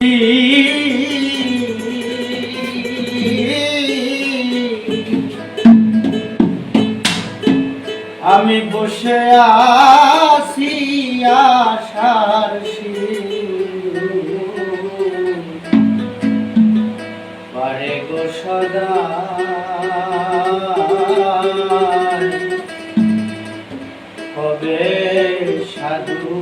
আমি বসে আসি আশার পারে গো সদা। কবে সাধু